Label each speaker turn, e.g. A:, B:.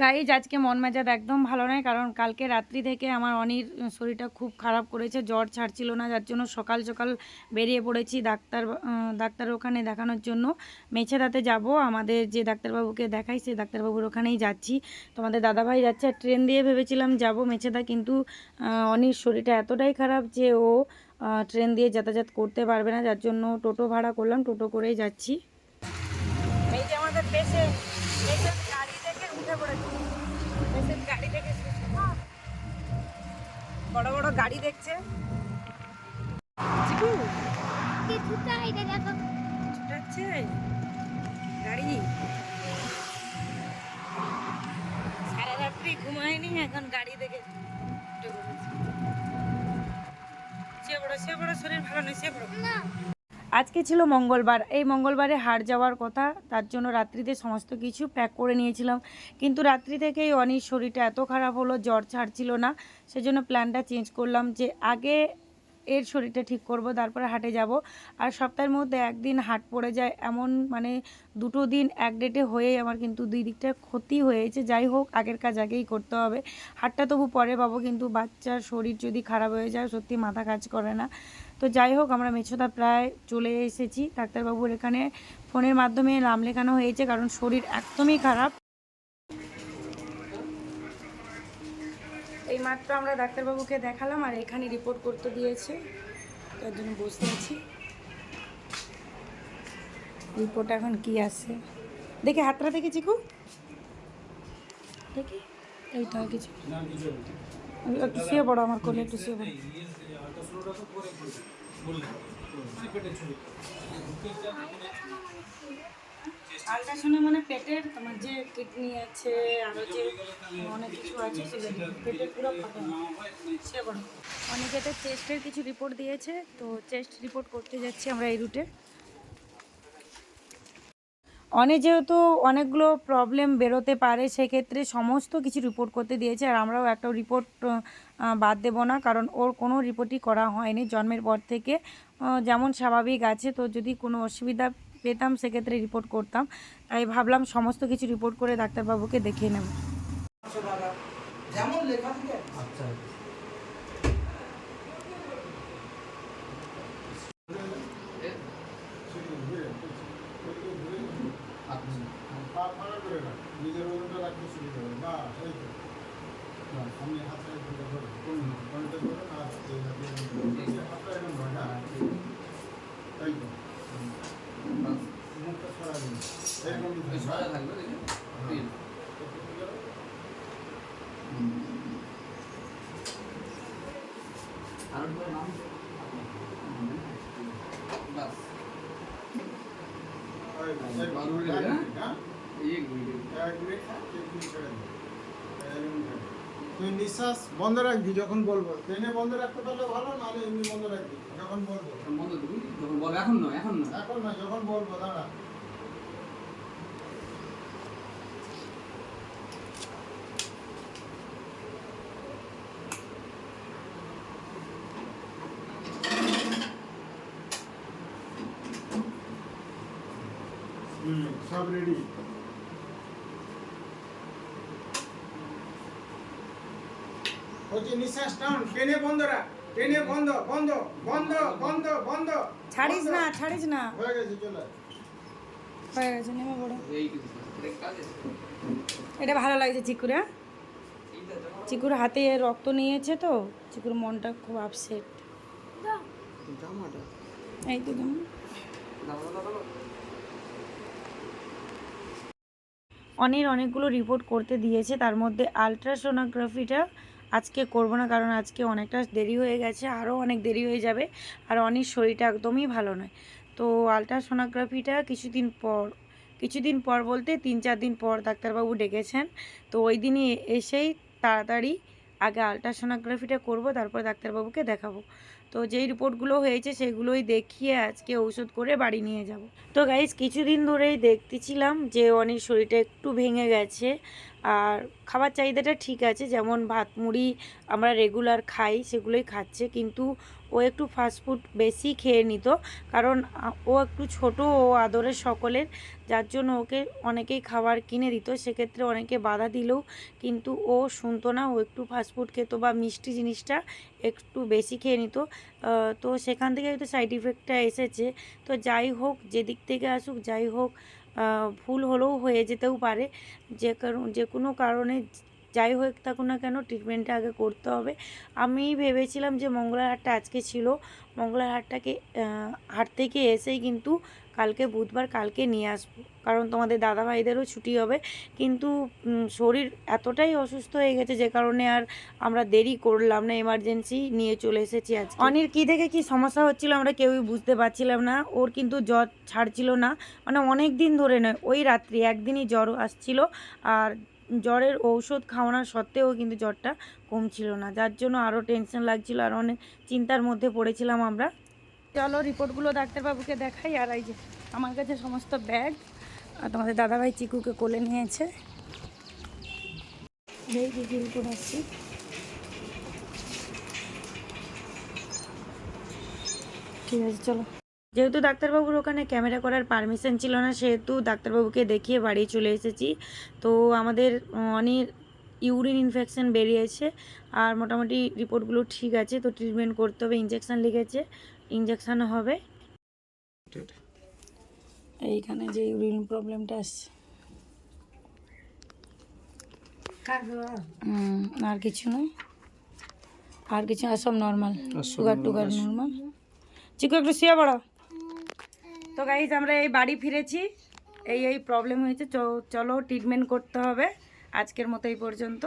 A: Guys, আজকে মন মেজাজ একদম ভালো নয়, কারণ কালকে রাত্রি থেকে আমার অনির শরীরটা খুব খারাপ করেছে, জ্বর ছাড়ছিল না, যার জন্য সকাল সকাল বেরিয়ে পড়েছি ডাক্তার ডাক্তার ওখানে দেখানোর জন্য। মেছেদাতে যাব, আমাদের যে ডাক্তারবাবুকে দেখাই, সেই ডাক্তারবাবুর ওখানেই যাচ্ছি। তোমাদের দাদাভাই যাচ্ছে আর ট্রেন দিয়ে ভেবেছিলাম যাব মেছেদা, কিন্তু অনির শরীরটা এতটাই খারাপ যে ও ট্রেন দিয়ে যাতায়াত করতে পারবে না, যার জন্য টোটো ভাড়া করলাম, টোটো করেই যাচ্ছি। যে আমাদের উঠে পড়েছে গাড়ি থেকে বড় বড় গাড়ি দেখছে।
B: এটা
A: ছুটাচ্ছে গাড়ি। সারা রাত্রি ঘুমায়নি এখন গাড়ি দেখে সে বড় সে বড় শরীর ভালো নয় সে বড়।
B: না।
A: আজকে ছিল মঙ্গলবার। এই মঙ্গলবারে হাট যাওয়ার কথা, তার জন্য রাত্রিতে সমস্ত কিছু প্যাক করে নিয়েছিলাম। কিন্তু রাত্রি থেকেই অনির শরীরটা এত খারাপ হলো, জ্বর ছাড়ছিল না। সেজন্য প্ল্যানটা চেঞ্জ করলাম যে আগে এর শরীরটা ঠিক করব, তারপরে হাটে যাব। আর সপ্তাহের মধ্যে একদিন হাট পড়ে যায়, এমন মানে দুটো দিন এক ডেটে হয়েই আমার কিন্তু দুই দিকটা ক্ষতি হয়েছে। যাই হোক, আগের কাজ আগেই করতে হবে। হাটটা তবু পরে পাবো, কিন্তু বাচ্চার শরীর যদি খারাপ হয়ে যায়, সত্যি মাথা কাজ করে না। তো যাই হোক আমরা মেছোদা প্রায় চলে এসেছি। ডাক্তারবাবুর এখানে ফোনের মাধ্যমে নাম লেখানো হয়েছে কারণ শরীর একদমই খারাপ। এই মাত্র আমরা ডাক্তারবাবুকে দেখালাম আর এখানে রিপোর্ট করতে দিয়েছে। তার জন্য বসে আছি। রিপোর্ট এখন কি আছে? দেখি হাতটা দেখেছি খুব? দেখি? এইটা আর কিছু একটু শুয়ে পড়ো আমার কোলে একটু শুয়ে পড়ো। আলট্রাসাউন্ডে মানে পেটের, তোমার যে কিডনি আছে আরও যে অনেক কিছু আছে, সেগুলো পেটের পুরো অনেকে তো চেস্টের কিছু রিপোর্ট দিয়েছে, তো চেস্ট রিপোর্ট করতে যাচ্ছি আমরা এই রুটে অনেক যেহেতু অনেকগুলো প্রবলেম বেরোতে পারে সেক্ষেত্রে সমস্ত কিছু রিপোর্ট করতে দিয়েছে আর আমরাও একটা রিপোর্ট বাদ দেব না। কারণ ওর কোনো রিপোর্টই করা হয়নি জন্মের পর থেকে। যেমন স্বাভাবিক আছে তো যদি কোনো অসুবিধা পেতাম সেক্ষেত্রে রিপোর্ট করতাম। তাই ভাবলাম সমস্ত কিছু রিপোর্ট করে ডাক্তারবাবুকে দেখিয়ে নেব।
C: যেমন লেখা থাকে।
D: আচ্ছা
E: পা ফাড়া করে রাখ নিজের ওজনটা রাখতে শুরু করে বা এই তো বাস, আমি হাতটা একটু তাই নিঃশ্বাস বন্ধ রাখবি যখন বলব। ট্রেনে বন্ধ রাখতে পারলে ভালো নাহলে এমনি বন্ধ রাখবি যখন বলব।
D: বন্ধ দেবো যখন বল এখন নয় এখন নয়।
E: এখন না যখন বলব দাঁড়া। সব রেডি হচ্ছে নিঃশ্বাস টান টেনে বন্ধ রাখ টেনে বন্ধ বন্ধ বন্ধ বন্ধ বন্ধ।
A: ছাড়িস না ছাড়িস না।
E: হয়ে গেছে চলে
A: হয়ে গেছে নেমে পড়ো।
D: এটা
A: ভালো লাগছে চিকুরা চিকুর হাতে রক্ত নিয়েছে তো চিকুর মনটা খুব আপসেট এই তো অনেক অনেকগুলো রিপোর্ট করতে দিয়েছে তার মধ্যে আলট্রাসোনোগ্রাফিটা আজকে করব না, কারণ আজকে অনেকটা দেরি হয়ে গেছে আরও অনেক দেরি হয়ে যাবে। আর অনেক শরীরটা একদমই ভালো নয়। তো আলট্রাসোনোগ্রাফিটা কিছুদিন পর কিছুদিন পর বলতে তিন চার দিন পর ডাক্তারবাবু ডেকেছেন। তো ওই দিনই এসেই তাড়াতাড়ি আগে আলট্রাসোনোগ্রাফিটা করব, তারপর ডাক্তারবাবুকে দেখাবো। তো যেই রিপোর্টগুলো হয়েছে সেগুলোই দেখিয়ে আজকে ঔষধ করে বাড়ি নিয়ে যাব। তো গাইজ কিছুদিন ধরেই দেখতেছিলাম যে অনেক শরীরটা একটু ভেঙে গেছে। আর খাবার চাহিদাটা ঠিক আছে, যেমন ভাত, মুড়ি আমরা রেগুলার খাই, সেগুলোই খাচ্ছে, কিন্তু ও একটু ফাস্টফুড বেশি খেয়ে নিত, কারণ ও একটু ছোট, ও আদরের সকলের, যার জন্য ওকে অনেকেই খাবার কিনে দিত, সেক্ষেত্রে অনেকে বাধা দিলেও কিন্তু ও শুনতো না, ও একটু ফাস্টফুড খেত বা মিষ্টি জিনিসটা একটু বেশি খেয়ে নিত। তো সেখান থেকে হয়তো সাইড ইফেক্টটা এসেছে। তো যাই হোক, যেদিক থেকে আসুক, যাই হোক ভুল হলেও হয়ে যেতেও পারে। যে কারণ যে কোনো কারণে যাই হোক থাকুক না কেন ট্রিটমেন্টটা আগে করতে হবে। আমি ভেবেছিলাম যে মঙ্গলার হাটটা আজকে ছিল। মঙ্গলার হাটটাকে হাট থেকে এসেই কিন্তু কালকে বুধবার কালকে নিয়ে আসব। কারণ তোমাদের দাদা ভাইদেরও ছুটি হবে। কিন্তু শরীর এতটাই অসুস্থ হয়ে গেছে যে কারণে আর আমরা দেরি করলাম না এমার্জেন্সি নিয়ে চলে এসেছি আজ অনির কী থেকে কি সমস্যা হচ্ছিল আমরা কেউই বুঝতে পারছিলাম না। ওর কিন্তু জ্বর ছাড়ছিল না। মানে অনেক দিন ধরে নয়, ওই রাত্রি একদিনই জ্বর আসছিল। আর জ্বরের ঔষধ খাওয়ানোর সত্ত্বেও কিন্তু জ্বরটা কমছিল না। যার জন্য আরও টেনশন লাগছিল আর অনেক চিন্তার মধ্যে পড়েছিলাম আমরা। চলো রিপোর্টগুলো ডাক্তারবাবুকে দেখাই আর এই যে আমার কাছে সমস্ত ব্যাগ, আর তোমাদের দাদাভাই চিকুকে কোলে নিয়েছে। ঠিক আছে, চলো। যেহেতু ডাক্তারবাবুর ওখানে ক্যামেরা করার পারমিশন ছিল না, সেহেতু ডাক্তারবাবুকে দেখিয়ে বাড়ি চলে এসেছি। তো আমাদের অনেক ইউরিন ইনফেকশন বেরিয়েছে, আর মোটামুটি রিপোর্টগুলো ঠিক আছে, তো ট্রিটমেন্ট করতে হবে ইঞ্জেকশন লিখেছে ইঞ্জেকশন হবে। এইখানে যে ইউরিন প্রবলেমটা আসছে। আর কিছু নয়। আর কিছু না সব নর্মাল সুগার টুগার নর্মাল চিকু একটু শুয়ে পড়ো। তো গাইজ আমরা এই বাড়ি ফিরেছি। এই এই প্রবলেম হয়েছে। চ- চলো ট্রিটমেন্ট করতে হবে। আজকের মতো এই পর্যন্ত।